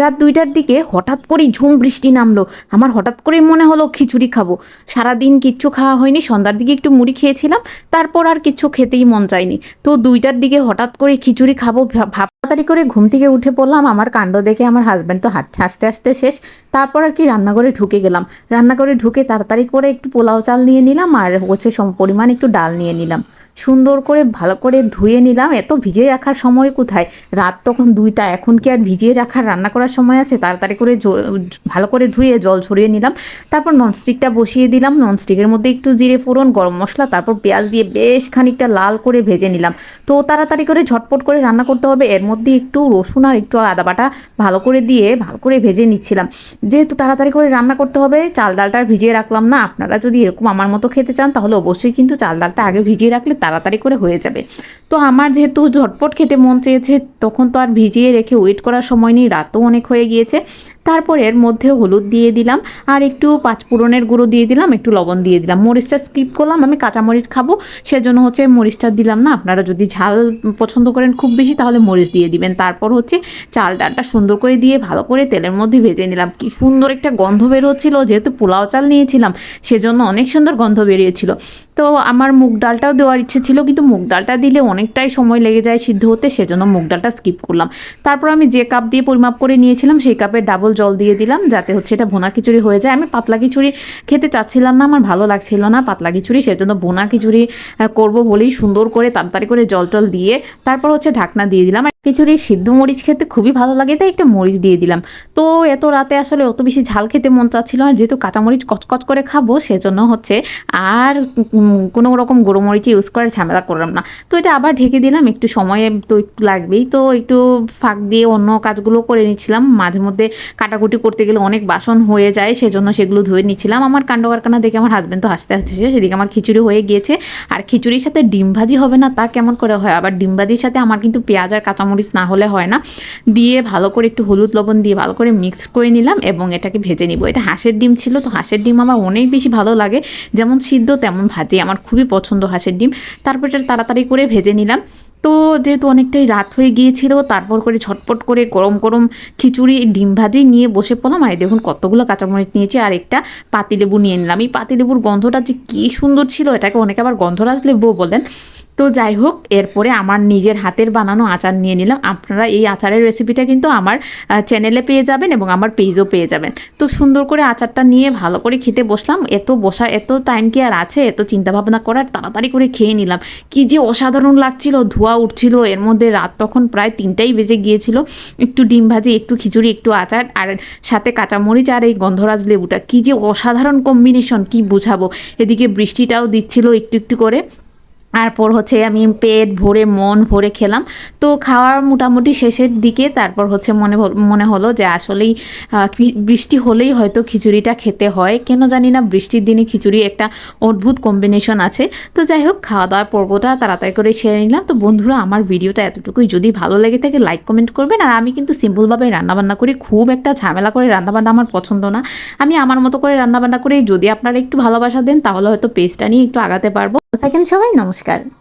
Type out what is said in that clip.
রাত দুইটার দিকে হঠাৎ করেই ঝুম বৃষ্টি নামলো। আমার হঠাৎ করেই মনে হলো খিচুড়ি খাব। সারাদিন কিচ্ছু খাওয়া হয়নি, সন্ধ্যার দিকে একটু মুড়ি খেয়েছিলাম, তারপর আর কিচ্ছু খেতেই মন চায়নি। তো দুইটার দিকে হঠাৎ করে খিচুড়ি খাব ভাব তাড়াতাড়ি করে ঘুম থেকে উঠে পড়লাম, আমার কাণ্ড দেখে আমার হাজব্যান্ড তো হাঁটতে হাসতে হাসতে শেষ। তারপর আর কি রান্নাঘরে ঢুকে গেলাম। রান্নাঘরে ঢুকে তাড়াতাড়ি করে একটু পোলাও চাল নিয়ে নিলাম, আর হচ্ছে সম, পরিমাণ একটু ডাল নিয়ে নিলাম। সুন্দর করে, ভালো করে ধুয়ে নিলাম। এত ভিজিয়ে রাখার সময় কোথায়? রাত তখন দুইটা, এখন কি আর ভিজিয়ে রাখার, রান্না করার সময় আছে? তাড়াতাড়ি করে ভালো করে ধুয়ে জল ছড়িয়ে নিলাম। তারপর ননস্টিকটা বসিয়ে দিলাম। ননস্টিকের মধ্যে একটু জিরে ফোড়ন, গরম মশলা, তারপর পেঁয়াজ দিয়ে বেশ খানিকটা লাল করে ভেজে নিলাম। তো তাড়াতাড়ি করে ঝটপট করে রান্না করতে হবে। এর মধ্যে একটু রসুন আর একটু আদা বাটা ভালো করে দিয়ে, ভালো করে ভেজে নিচ্ছিলাম। যেহেতু তাড়াতাড়ি করে রান্না করতে হবে, চাল ডালটা ভিজিয়ে রাখলাম না। আপনারা যদি এরকম আমার মতো খেতে চান, তাহলে অবশ্যই কিন্তু চাল ডালটা আগে ভিজিয়ে রাখলে তাড়াতাড়ি করে হয়ে যাবে। তো আমার যেহেতু ঝটপট খেতে মন চেয়েছে, তখন তো আর ভিজিয়ে রেখে ওয়েট করার সময় নেই, রাতও অনেক হয়ে গিয়েছে। তারপর এর মধ্যে হলুদ দিয়ে দিলাম, আর একটু পাঁচফোড়নের গুঁড়ো দিয়ে দিলাম, একটু লবণ দিয়ে দিলাম। মরিচটা স্কিপ করলাম, আমি কাঁচা মরিচ খাব, সেজন্য হচ্ছে মরিচটা দিলাম না। আপনারা যদি ঝাল পছন্দ করেন খুব বেশি, তাহলে মরিচ দিয়ে দিবেন। তারপর হচ্ছে চাল ডালটা সুন্দর করে দিয়ে ভালো করে তেলের মধ্যে ভেজে নিলাম। কি সুন্দর একটা গন্ধ বের হচ্ছিল যেহেতু পোলাও চাল নিয়েছিলাম, সেজন্য অনেক সুন্দর গন্ধ বেরিয়েছিল। তো আমার মুগ ডালটাও দেওয়ার ইচ্ছে ছিল, কিন্তু মুগ ডালটা দিলে অনেকটাই সময় লেগে যায় সিদ্ধ হতে, সেজন্য মুগ ডালটা স্কিপ করলাম। তারপর আমি যে কাপ দিয়ে পরিমাপ করে নিয়েছিলাম, সেই কাপে ডাবল জল দিয়ে দিলাম, যাতে হচ্ছে এটা ভোনা খিচুড়ি হয়ে যায়। আমি পাতলা খিচুড়ি খেতে চাচ্ছিলাম না, আমার ভালো লাগছিল না পাতলা খিচুড়ি, সেজন্য ভোনা খিচুড়ি করব বলেই সুন্দর করে তাড়াতাড়ি করে জল টল দিয়ে, তারপর হচ্ছে ঢাকনা দিয়ে দিলাম। খিচুড়ি, সিদ্ধ মরিচ খেতে খুবই ভালো লাগে, তাই একটা মরিচ দিয়ে দিলাম। তো এত রাতে আসলে অত বেশি ঝাল খেতে মন চাচ্ছিল আর যেহেতু কাঁচামরিচ কচকচ করে খাব, সেজন্য হচ্ছে আর কোনো রকম গরম মরিচ ইউজ করার ঝামেলা করলাম না। তো এটা আবার ঢেকে দিলাম, একটু সময়ে তো একটু লাগবেই। তো একটু ফাঁক দিয়ে অন্য কাজগুলো করে নিচ্ছিলাম, মাঝে মধ্যে কাটাকুটি করতে গেলে অনেক বাসন হয়ে যায়, সেজন্য সেগুলো ধুয়ে নিচ্ছিলাম। আমার কাণ্ড কারখানা দেখে আমার হাজব্যান্ড তো হাসতে হাসতে সেদিকে আমার খিচুড়ি হয়ে গিয়েছে। আর খিচুড়ির সাথে ডিম ভাজি হবে না, তা কেমন করে হয়? আবার ডিম ভাজির সাথে আমার কিন্তু পেঁয়াজ আর কাঁচামরিচ না হলে হয় না। দিয়ে ভালো করে একটু হলুদ লবণ দিয়ে ভালো করে মিক্স করে নিলাম এবং এটাকে ভেজে নিব। এটা হাঁসের ডিম ছিল, তো হাঁসের ডিম আমার অনেক বেশি ভালো লাগে। যেমন সিদ্ধ, তেমন ভাজি। আমার খুবই পছন্দ হাঁসের ডিম। তারপর এটা তাড়াতাড়ি করে ভেজে নিলাম। তো যেহেতু অনেকটাই রাত হয়ে গিয়েছিল, তারপর করে ঝটপট করে গরম গরম খিচুড়ি, ডিম ভাজি নিয়ে বসে পড়লাম। আর দেখুন কতগুলো কাঁচামরিচ নিয়েছি, আর একটা পাতিলেবু নিয়ে নিলাম। এই পাতিলেবুর গন্ধটা যে কী সুন্দর ছিল, এটাকে অনেকে আবার গন্ধরাজ লেবু বলেন। তো যাই হোক, এরপরে আমার নিজের হাতের বানানো আচার নিয়ে নিলাম। আপনারা এই আচারের রেসিপিটা কিন্তু আমার চ্যানেলে পেয়ে যাবেন এবং আমার পেজও পেয়ে যাবেন। তো সুন্দর করে আচারটা নিয়ে ভালো করে খেতে বসলাম। এত বসা, এত টাইম কি আর আছে? এত চিন্তা ভাবনা করার তাড়াতাড়ি করে খেয়ে নিলাম। কি যে অসাধারণ লাগছিল, ধোয়া উঠছিল। এর মধ্যে রাত তখন প্রায় তিনটাই বেজে গিয়েছিল। একটু ডিম ভাজি, একটু খিচুড়ি, একটু আচার, আর সাথে কাঁচামরিচ আর এই গন্ধরাজ লেবুটা। কি যে অসাধারণ কম্বিনেশন কি বোঝাবো? এদিকে বৃষ্টিটাও দিচ্ছিল একটু একটু করে। তারপর হচ্ছে আমি পেট ভরে, মন ভরে খেলাম। তো খাওয়ার মোটামুটি শেষের দিকে তারপর হচ্ছে মনে মনে হলো যে আসলেই বৃষ্টি হলেই হয়তো খিচুড়িটা খেতে হয়। কেন জানি না বৃষ্টির দিনে খিচুড়ি একটা অদ্ভুত কম্বিনেশন আছে। তো যাই হোক খাওয়া দাওয়ার পর্বটা তাড়াতাড়ি করে সেরে নিলাম। তো বন্ধুরা, আমার ভিডিওটা এতটুকুই। যদি ভালো লেগে থাকে লাইক কমেন্ট করবেন। আর আমি কিন্তু সিম্পলভাবে রান্নাবান্না করি। খুব একটা ঝামেলা করে রান্নাবান্না আমার পছন্দ না। আমি আমার মতো করে রান্নাবান্না করি। যদি আপনারা একটু ভালোবাসা দেন, তাহলে হয়তো পেজটা নিয়ে একটু আগাতে পারব। থাকেন সবাই নমস্কার।